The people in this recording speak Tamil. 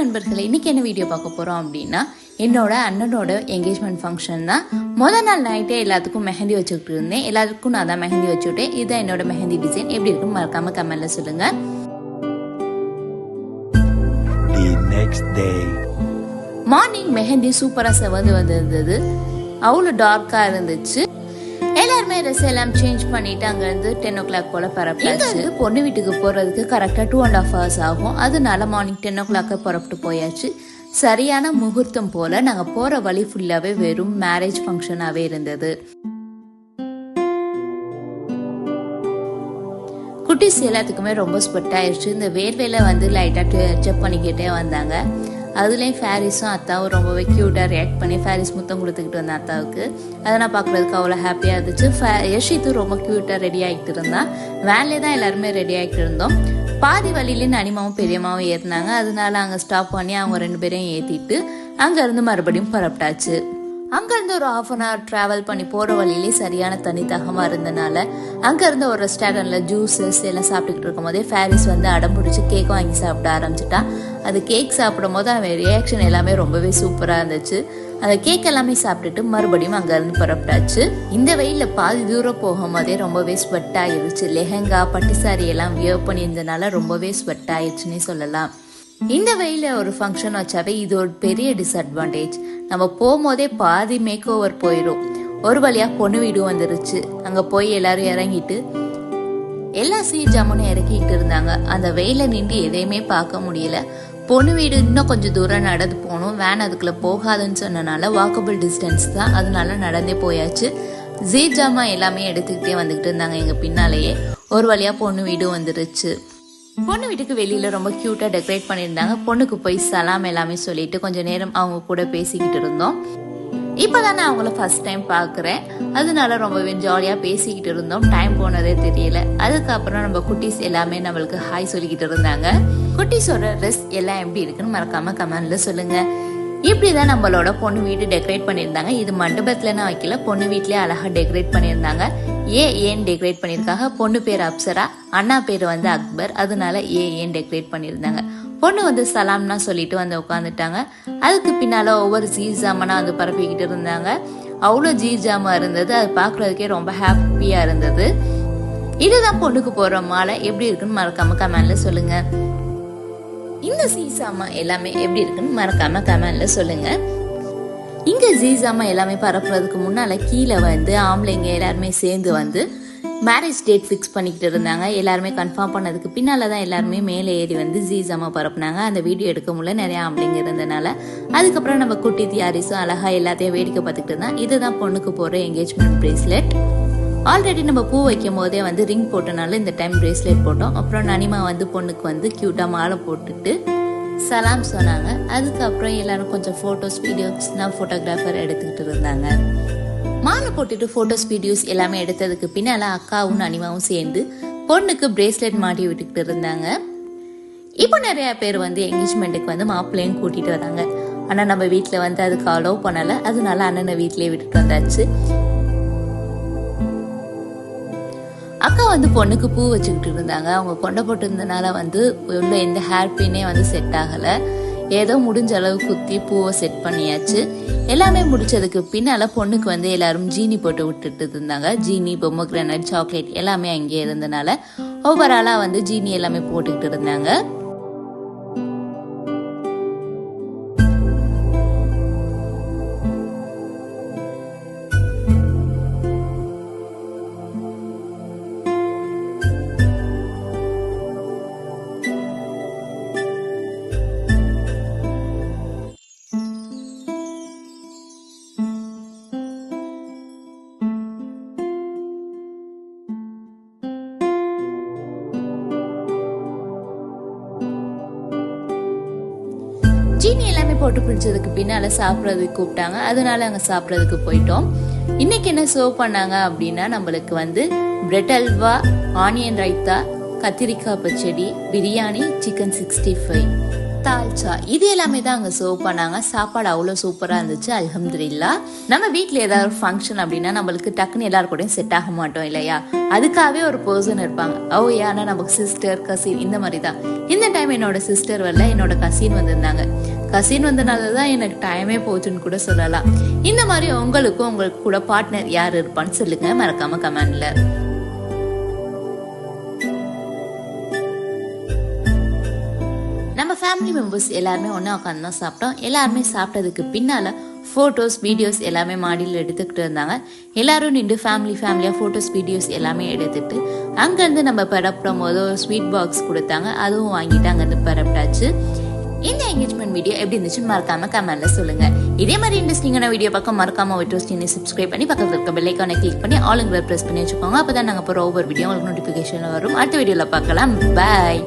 நண்பர்களே இன்னைக்கு என்ன வீடியோ பார்க்க போறோம் அப்படின்னா என்னோட அண்ணனோட என்கேஜ்மெண்ட் ஃபங்க்ஷன் தான். முதல் நாள் நைட்டே எல்லாத்துக்கும் மெஹந்தி வச்சுக்கிட்டு இருந்தேன். எல்லாத்துக்கும் நான் தான் மெஹந்தி வச்சுட்டேன் இதுதான் என்னோட மெஹந்தி டிசைன் எப்படி இருக்குன்னு மறக்காம கமெண்ட்ல சொல்லுங்க. The next day. Morning mehndi சூப்பரா செவந்து வந்திருந்தது. அவ்வளோ டார்க்கா இருந்துச்சு. எல்லாருமே ட்ரெஸ் எல்லாம் சேஞ்ச் பண்ணிட்டு அங்கேருந்து டென் ஓ கிளாக் போல பரப்பியாச்சு பொண்ணு வீட்டுக்கு போகிறதுக்கு கரெக்டாக டூ அண்ட் ஆஃப் ஹவர்ஸ் ஆகும். அதனால மார்னிங் டென் ஓ கிளாக் புறப்பட்டு போயாச்சு. சரியான முகூர்த்தம் போல் நாங்கள் போகிற வழி ஃபுல்லாகவே வெறும் மேரேஜ் ஃபங்க்ஷனாகவே இருந்தது. குட்டிஸ் எல்லாத்துக்குமே ரொம்ப ஸ்வெட் ஆயிடுச்சு இந்த வேர்வையில் வந்து லைட்டாக செக் பண்ணிக்கிட்டே வந்தாங்க. அதுலேயும் ஃபேரிஸும் அத்தாவும் ரொம்பவே க்யூட்டாக ரியாக்ட் பண்ணி ஃபேரிஸ் முத்தம் கொடுத்துக்கிட்டு வந்தேன் அத்தாவுக்கு. அதை நான் பார்க்குறதுக்கு அவ்வளோ ஹாப்பியாக இருந்துச்சு. ஃபே- யஷித்து ரொம்ப க்யூட்டாக ரெடி ஆகிட்டு இருந்தான் வேன்லேயே தான் எல்லாருமே ரெடி ஆகிட்டு இருந்தோம். பாதி வழியிலேருந்து அனிமாவும் பெரியம்மாவும் ஏறினாங்க. அதனால அங்கே ஸ்டாப் பண்ணி அவங்க ரெண்டு பேரையும் ஏற்றிட்டு அங்கேருந்து மறுபடியும் புறப்பட்டாச்சு. அங்கேருந்து ஒரு ஆஃப் அன் ஹவர் ட்ராவல் பண்ணி போகிற வழியிலே சரியான தண்ணி தகமாக இருந்தனால அங்கேருந்து ஒரு ரெஸ்டாரண்ட்டில் ஜூஸஸ் எல்லாம் சாப்பிட்டுக்கிட்டு இருக்கும் போதே ஃபேரிஸ் வந்து அடம் பிடிச்சி கேக் வாங்கி சாப்பிட ஆரம்பிச்சிட்டா. அது கேக் சாப்பிடும் போது அவன் ரியாக்ஷன் எல்லாமே ரொம்பவே சூப்பராக இருந்துச்சு. அந்த கேக் எல்லாமே சாப்பிட்டுட்டு மறுபடியும் அங்கேருந்து புறப்பட்டாச்சு. இந்த வெயிலில் பாதி தூரம் போகும்போதே ரொம்பவே ஸ்வெட் ஆயிருச்சு. லெஹங்கா பட்டு சாரி எல்லாம் வியர் பண்ணியிருந்தனால ரொம்பவே ஸ்வெட் ஆயிடுச்சுன்னே சொல்லலாம். இந்த வெயில ஒரு ஃபங்க்ஷன் வச்சாவே இது ஒரு பெரிய டிஸ்அட்வான்டேஜ் நம்ம போகும்போதே பாதி மேக் ஓவர் போயிடும் ஒரு வழியா பொண்ணு வீடு வந்துருச்சு. அங்க போய் எல்லாரும் இறங்கிட்டு எல்லா சீ ஜாமுனும் இறக்கிட்டு இருந்தாங்க. அந்த வெயில நின்று எதையுமே பார்க்க முடியல. பொண்ணு வீடு இன்னும் கொஞ்சம் தூரம் நடந்து போகணும். வேன் அதுக்குள்ள போகாதுன்னு சொன்னனால வாக்கபிள் டிஸ்டன்ஸ் தான். அதனால நடந்தே போயாச்சு. ஜீ ஜாமா எல்லாமே எடுத்துக்கிட்டே வந்துகிட்டு இருந்தாங்க எங்க பின்னாலேயே. ஒரு வழியா பொண்ணு வீடு வந்துருச்சு. பொண்ணு வீட்டுக்கு வெளியில ரொம்ப கியூட்டா டெக்கரேட் பண்ணியிருந்தாங்க. பொண்ணுக்கு போய் சலாம் எல்லாமே சொல்லிட்டு கொஞ்ச நேரம் அவங்க கூட பேசிக்கிட்டு இருந்தோம். இப்பதான் நான் அவங்கள ஃபர்ஸ்ட் டைம் பார்க்குறேன் அதனால ரொம்பவே ஜாலியாக பேசிக்கிட்டு இருந்தோம். டைம் போனதே தெரியல. அதுக்கப்புறம் நம்ம குட்டீஸ் எல்லாமே நம்மளுக்கு ஹாய் சொல்லிக்கிட்டு இருந்தாங்க. குட்டீஸோட ட்ரெஸ் எல்லாம் எப்படி இருக்குன்னு மறக்காம கமெண்ட்ல சொல்லுங்க. இப்படிதான் நம்மளோட பொண்ணு வீடு டெக்கரேட் பண்ணியிருந்தாங்க. இது மண்டபத்தில் நான் வைக்கல. பொண்ணு வீட்லேயே அழகாக டெக்கரேட் பண்ணியிருந்தாங்க. ஏ ஏன் டெக்கரேட் பண்ணியிருக்காங்க? பொண்ணு பேர் அப்சரா அண்ணா பேர் வந்து அக்பர். அதனால ஏ ஏன் டெக்கரேட் பண்ணியிருந்தாங்க? பொண்ணு வந்து சலாம்னா சொல்லிட்டு வந்து உட்காந்துட்டாங்க அதுக்கு பின்னால ஒவ்வொரு ஜீர் ஜாமனா வந்து பரப்பிக்கிட்டு இருந்தாங்க. அவ்வளோ ஜீர் ஜாமா இருந்தது. அது பார்க்கறதுக்கே ரொம்ப ஹாப்பியா இருந்தது. இதுதான் பொண்ணுக்கு போற மாலை. எப்படி இருக்குன்னு மறக்காம கமெண்ட்ல சொல்லுங்க. இந்த சீசாமா எல்லாமே எப்படி இருக்குன்னு மறக்காம கமெண்ட்ல சொல்லுங்க. இங்க ஜீசாமா எல்லாமே பரப்புறதுக்கு முன்னால கீழே வந்து ஆம்பளைங்க எல்லாருமே சேர்ந்து வந்து மேரேஜ் டேட் ஃபிக்ஸ் பண்ணிக்கிட்டு இருந்தாங்க. எல்லாருமே கன்ஃபார்ம் பண்ணதுக்கு பின்னால் தான் எல்லாருமே மேலே ஏறி வந்து ஜீசாமா பரப்புனாங்க. அந்த வீடியோ எடுக்க முடியல. நிறையா ஆம்பளைங்க இருந்தனால. அதுக்கப்புறம் நம்ம குட்டி தியாரிசும் அழகாக எல்லாத்தையும் வேடிக்கை பார்த்துக்கிட்டு இருந்தா. இதுதான் பொண்ணுக்கு போகிற என்கேஜ்மெண்ட் ப்ரேஸ்லெட் ஆல்ரெடி நம்ம பூ வைக்கும் போதே வந்து ரிங் போட்டனால இந்த டைம் பிரேஸ்லெட் போட்டோம். அப்புறம் நனிமா வந்து பொண்ணுக்கு வந்து க்யூட்டாக மாலை போட்டுட்டு சலாம் சொன்னாங்க. அதுக்கப்புறம் எல்லாரும் கொஞ்சம் ஃபோட்டோஸ் வீடியோஸ்லாம் ஃபோட்டோகிராஃபர் எடுத்துக்கிட்டு இருந்தாங்க. மாலை போட்டுட்டு ஃபோட்டோஸ் வீடியோஸ் எல்லாமே எடுத்ததுக்கு பின்னால அக்காவும் அனிமாவும் சேர்ந்து பொண்ணுக்கு பிரேஸ்லெட் மாட்டி விட்டுக்கிட்டு இருந்தாங்க. இப்போ நிறைய பேர் வந்து என்கேஜ்மெண்ட்டுக்கு வந்து மாப்பிள்ளையும் கூட்டிட்டு வராங்க. ஆனா நம்ம வீட்டில் வந்து அதுக்கு அலோவ் பண்ணல. அதனால அண்ணனை வீட்லயே விட்டுட்டு வந்தாச்சு. அக்கா வந்து பொண்ணுக்கு பூ வச்சுக்கிட்டு இருந்தாங்க. அவங்க கொண்டை போட்டிருந்தனால வந்து உள்ள எந்த ஹேர் பின்னே வந்து செட் ஆகலை. ஏதோ முடிஞ்ச அளவு குத்தி பூவை செட் பண்ணியாச்சு. எல்லாமே முடிச்சதுக்கு பின்னால பொண்ணுக்கு வந்து எல்லாரும் ஜீனி போட்டு விட்டுட்டு இருந்தாங்க. ஜீனி பொம்மை கிரானட் சாக்லேட் எல்லாமே அங்கேயே இருந்தனால ஓவராலா வந்து ஜீனி எல்லாமே போட்டுக்கிட்டு இருந்தாங்க. சீனி எல்லாமே போட்டு பிடிச்சதுக்கு பின்னால் சாப்பிட்றதுக்கு கூப்பிட்டாங்க. அதனால அங்கே சாப்பிட்றதுக்கு போயிட்டோம். இன்னைக்கு என்ன சர்வ் பண்ணாங்க அப்படின்னா நம்மளுக்கு வந்து பிரெட் அல்வா ஆனியன் ரைத்தா கத்திரிக்காய் பச்சடி biryani chicken sixty five dalcha இது எல்லாமே தான் அங்கே சர்வ் பண்ணாங்க. சாப்பாடு அவ்வளோ சூப்பராக இருந்துச்சு. அல்ஹம்துலில்லா. நம்ம வீட்டில் ஏதாவது ஒரு ஃபங்க்ஷன் அப்படின்னா நம்மளுக்கு டக்குன்னு எல்லாரும் கூடயும் செட் ஆக மாட்டோம் இல்லையா? அதுக்காகவே ஒரு பர்சன் இருப்பாங்க. ஓ ஏன்னா நமக்கு சிஸ்டர் கசின் இந்த மாதிரி தான். இந்த டைம் என்னோட சிஸ்டர் வரல என்னோட கசின் வந்திருந்தாங்க. கசின் வந்தனால தான் எனக்கு டைமே போச்சுன்னு கூட சொல்லலாம். இந்த மாதிரி உங்களுக்கும் உங்களுக்கு கூட பார்ட்னர் யார் இருப்பான்னு சொல்லுங்க. மறக்காம கமெண்ட்ல ஃபேமிலி மெம்பர்ஸ் எல்லாருமே ஒன்றா உட்காந்து தான் சாப்பிட்டோம். எல்லாருமே சாப்பிட்டதுக்கு பின்னால் ஃபோட்டோஸ் வீடியோஸ் எல்லாமே மாடியில் எடுத்துக்கிட்டு இருந்தாங்க. எல்லாரும் நின்று ஃபேமிலி ஃபேமிலியாக ஃபோட்டோஸ் வீடியோஸ் எல்லாமே எடுத்துட்டு அங்கேருந்து நம்ம பரப்பிடும் போது ஒரு ஸ்வீட் பாக்ஸ் கொடுத்தாங்க. அதுவும் வாங்கிட்டு அங்கேருந்து பரப்பிட்டாச்சு. இந்த என்கேஜ்மெண்ட் வீடியோ எப்படி இருந்துச்சுன்னு மறக்காம கமெண்ட்ல சொல்லுங்க. இதே மாதிரி இன்ட்ரெஸ்டிங்கான வீடியோ பக்கம் மறக்காம விட்ரோஸ் சப்ஸ்கிரைப் பண்ணி பக்கத்தில் இருக்க பெல் ஐக்கானை கிளிக் பண்ணி ஆல் இங்கிற ப்ரெஸ் பண்ணி வச்சுக்கோங்க. அப்பதான் நாங்கள் போகிற ஒவ்வொரு வீடியோ உங்களுக்கு நோட்டிஃபிகேஷன் வரும். அடுத்த வீடியோவில் பார்க்கலாம். பாய்